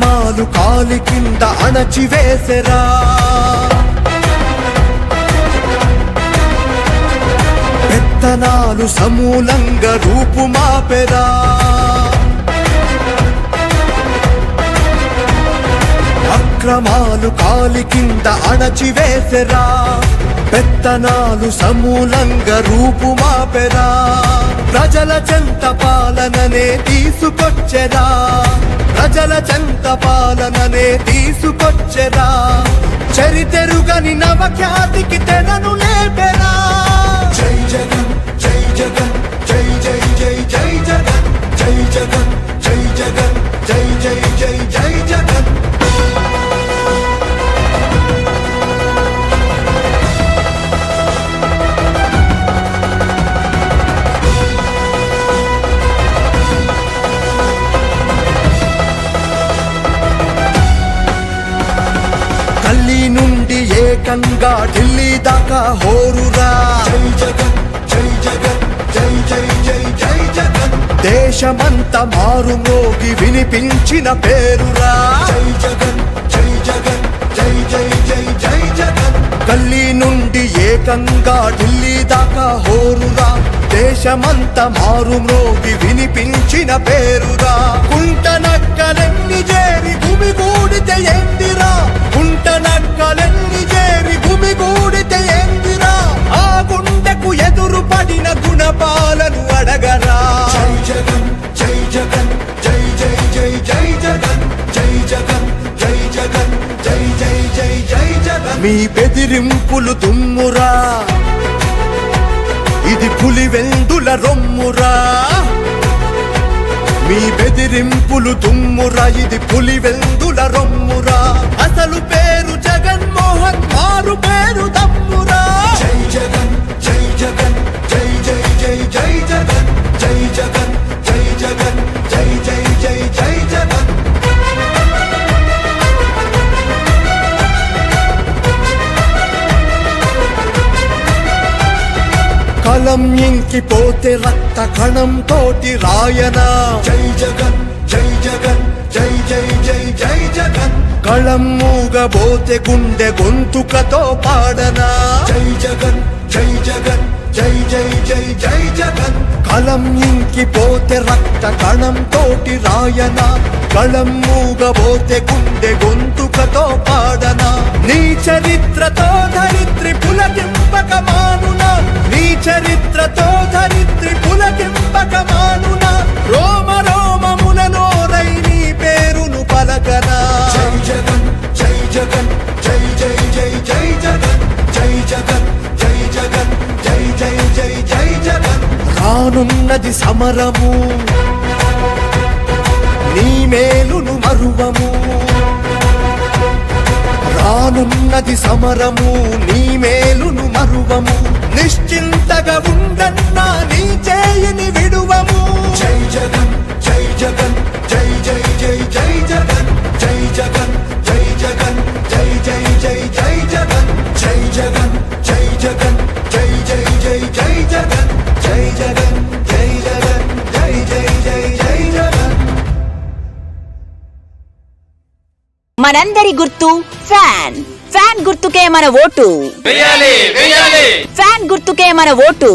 కాలి కింద అణచివేసెరా పెత్తనాలు సమూలంగా రూపుమాపెరా అక్రమాలు కాలి కింద అణచివేసెరా పెత్తనాలు సమూలంగా రూపుమాపెరా ప్రజల చెంత పాలననే తీసుకొచ్చెరా. ప్రజల చెంత పాలననే తీసుకొచ్చెరా చరితెరుగని నవఖ్యాతికి తెరను లేపెరా? నుండి ఏకంగా ఢిల్లీ దాకా హోరురా. జై జగన్ జై జగన్ జై జై జై జై జగన్ దేశమంత మారుమోగి వినిపించిన పేరురా. జై జగన్ జై జగన్ జై జై జై జై జగన్ కల్లి నుండి ఏకంగా ఢిల్లీ దాకా హోరురా. దేశమంత మారుమ్రోగి వినిపించిన పేరురా. కుంట మీ బెదిరింపులు దుమ్మురా. ఇది పులి వెందుల రొమ్మురా. మీ బెదిరింపులు దుమ్మురా. ఇది పులి వెందుల రొమ్మురా. అసలు పేరు జగన్ కలం ఇంకిపోతే రక్త కణం తోటి రాయనా. జై జగన్ జై జగన్ జై జై జై జై జగన్. కళం మూగబోతే గుండె గొంతుకతో పాడనా. జై జగన్ జై జగన్ జై జై జై జై జగన్. కలం ఇంకిపోతే రక్త కణం తోటి రాయనా. కళం మూగబోతే గుండె గొంతుకతో పాడనా. నీ చరిత్రతో ధరిత్రి పులకింపక పులకింపక మానునా రోమ రోమమున నోరై నీ పేరును పలకనా? జై జగన్ జై జగన్ జై జై జై జై జగన్ జై జగన్ జై జగన్ జై జై జై జై జగన్. రానున్నది సమరము నీ మేలును మరువము. రానున్నది సమరము నీ మేలును మరువము. నిశ్చింతగా ఉండన్నా మనందరి గుర్తు ఫ్యాన్. ఫ్యాన్ గుర్తుకే మన ఓటు. ఫ్యాన్ గుర్తుకే మన ఓటు.